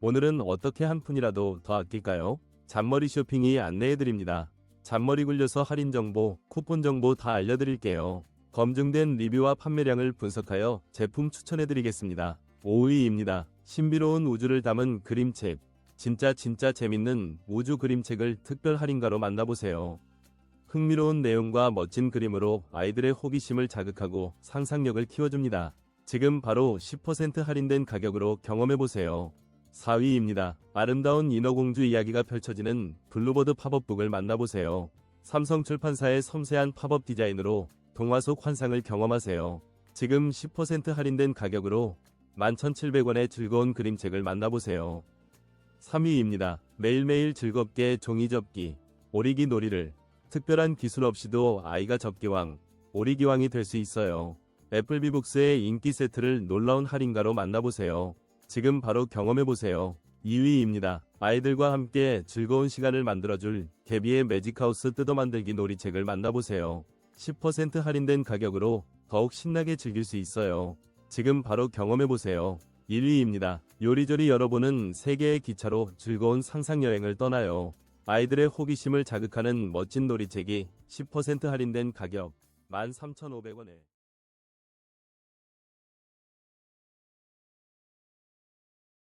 오늘은 어떻게 한 푼이라도 더 아낄까요? 잔머리 쇼핑이 안내해드립니다. 잔머리 굴려서 할인 정보, 쿠폰 정보 다 알려드릴게요. 검증된 리뷰와 판매량을 분석하여 제품 추천해드리겠습니다. 5위입니다. 신비로운 우주를 담은 그림책. 진짜 진짜 재밌는 우주 그림책을 특별 할인가로 만나보세요. 흥미로운 내용과 멋진 그림으로 아이들의 호기심을 자극하고 상상력을 키워줍니다. 지금 바로 10% 할인된 가격으로 경험해보세요. 4위입니다. 아름다운 인어공주 이야기가 펼쳐지는 블루버드 팝업북을 만나보세요. 삼성 출판사의 섬세한 팝업 디자인으로 동화 속 환상을 경험하세요. 지금 10% 할인된 가격으로 11,700원의 즐거운 그림책을 만나보세요. 3위입니다. 매일매일 즐겁게 종이 접기, 오리기 놀이를 특별한 기술 없이도 아이가 접기왕, 오리기왕이 될 수 있어요. 애플비북스의 인기 세트를 놀라운 할인가로 만나보세요. 지금 바로 경험해보세요. 2위입니다. 아이들과 함께 즐거운 시간을 만들어줄 개비의 매직하우스 뜯어 만들기 놀이책을 만나보세요. 10% 할인된 가격으로 더욱 신나게 즐길 수 있어요. 지금 바로 경험해보세요. 1위입니다. 요리조리 열어보는 세계의 기차로 즐거운 상상여행을 떠나요. 아이들의 호기심을 자극하는 멋진 놀이책이 10% 할인된 가격 13,500원에